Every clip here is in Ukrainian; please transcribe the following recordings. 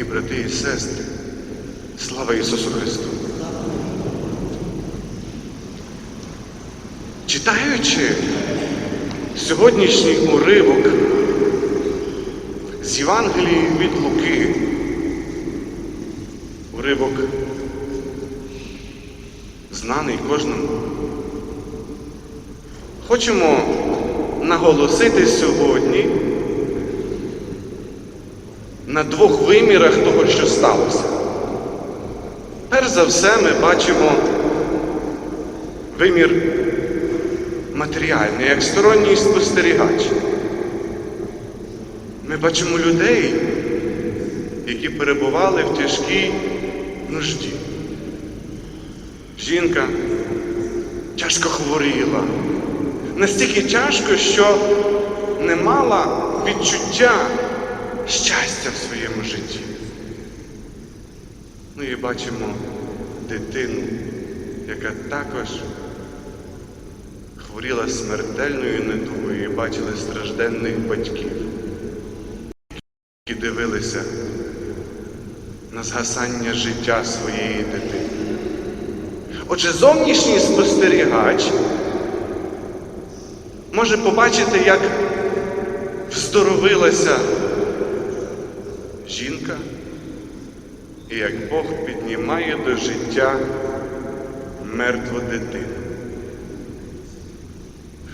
І брати і сестри, слава Ісусу Христу! Читаючи сьогоднішній уривок з Євангелії від Луки, уривок знаний кожному, хочемо наголосити сьогодні на двох вимірах того, що сталося. Перш за все, ми бачимо вимір матеріальний, як сторонній спостерігач. Ми бачимо людей, які перебували в тяжкій нужді. Жінка тяжко хворіла, настільки тяжко, що не мала відчуття щастя в своєму житті. Ну і бачимо дитину, яка також хворіла смертельною недугою і бачили стражденних батьків, які дивилися на згасання життя своєї дитини. Отже, зовнішній спостерігач може побачити, як вздоровилася жінка, і як Бог піднімає до життя мертву дитину.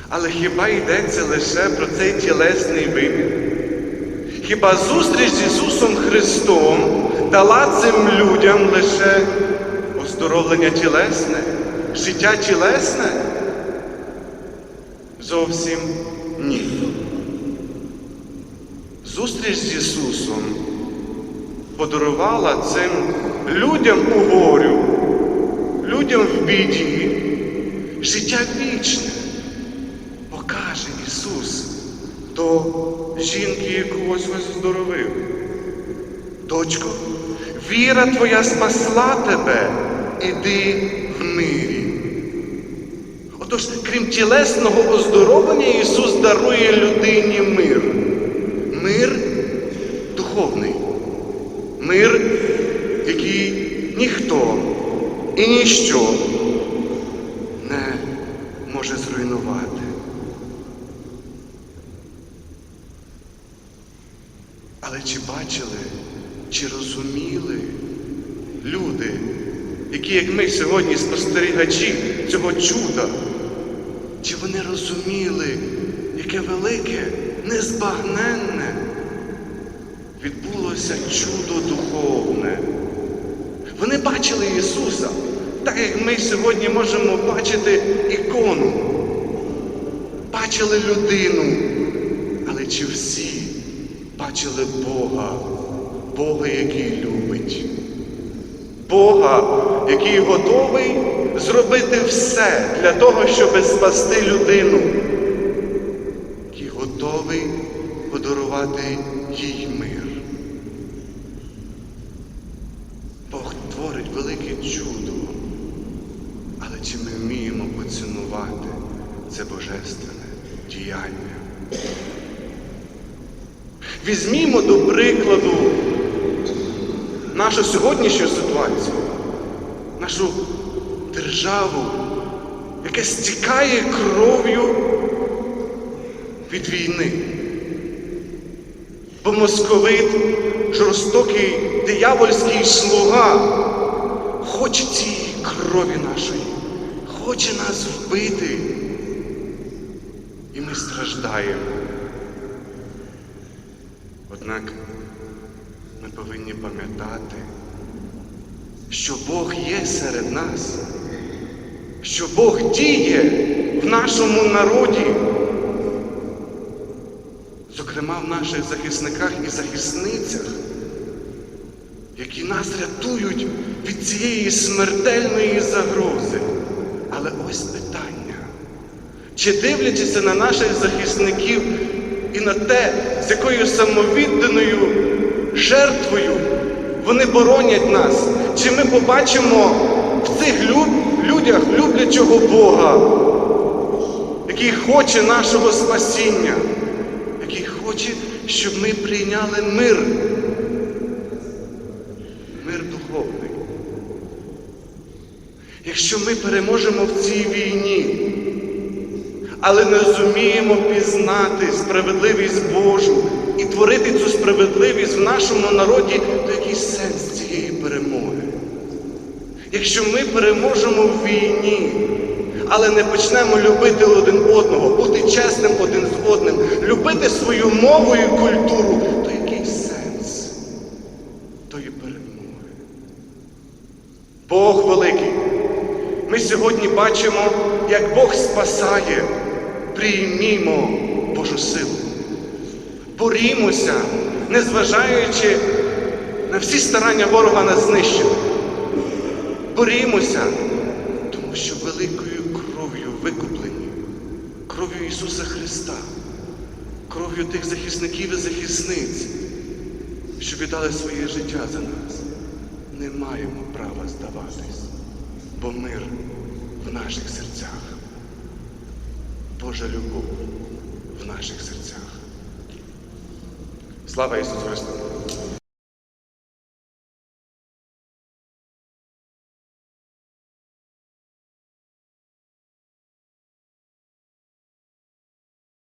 Але хіба йдеться лише про цей тілесний вимір? Хіба зустріч з Ісусом Христом дала цим людям лише оздоровлення тілесне, життя тілесне? Зовсім ні. Зустріч з Ісусом подарувала цим людям у горю, людям в біді, життя вічне. Покаже Ісус до жінки, яку ось ось здоровив. Дочко, віра твоя спасла тебе, іди в мирі. Отож, крім тілесного оздоровлення, Ісус дарує людині мир. Мир духовний. Мир, який ніхто і ніщо не може зруйнувати. Але чи бачили, чи розуміли люди, які, як ми сьогодні, спостерігачі цього чуда, чи вони розуміли, яке велике, незбагненне відбулося чудо духовне? Вони бачили Ісуса, так як ми сьогодні можемо бачити ікону, бачили людину, але чи всі бачили Бога, Бога, який любить, Бога, який готовий зробити все для того, щоб спасти людину, який готовий подарувати їй мир. Бог творить велике чудо, чи ми вміємо поцінувати це божественне діяння? Візьмімо до прикладу нашу сьогоднішню ситуацію, нашу державу, яка стікає кров'ю від війни. Бо московит, жорстокий диявольський слуга, хоче цієї крові нашої, хоче нас вбити. І ми страждаємо. Однак ми повинні пам'ятати, що Бог є серед нас, що Бог діє в нашому народі, зокрема в наших захисниках і захисницях, які нас рятують від цієї смертельної загрози. Ось питання, чи дивлячися на наших захисників і на те, з якою самовідданою жертвою вони боронять нас, чи ми побачимо в цих люб- людях люблячого Бога, який хоче нашого спасіння, який хоче, щоб ми прийняли мир якщо ми переможемо в цій війні, але не зуміємо пізнати справедливість Божу і творити цю справедливість в нашому народі, то який сенс цієї перемоги? Якщо ми переможемо в війні, але не почнемо любити один одного, бути чесним один з одним, любити свою мову і культуру, то який сенс тої перемоги? Бог великий. Ми сьогодні бачимо, як Бог спасає. Приймімо Божу силу. Борімося, незважаючи на всі старання ворога нас знищити. Борімося, тому що великою кров'ю викуплені, кров'ю Ісуса Христа, кров'ю тих захисників і захисниць, що віддали своє життя за нас, не маємо права здаватись, бо мир наших серцях. Божа любов в наших серцях. Слава Ісусу Христу!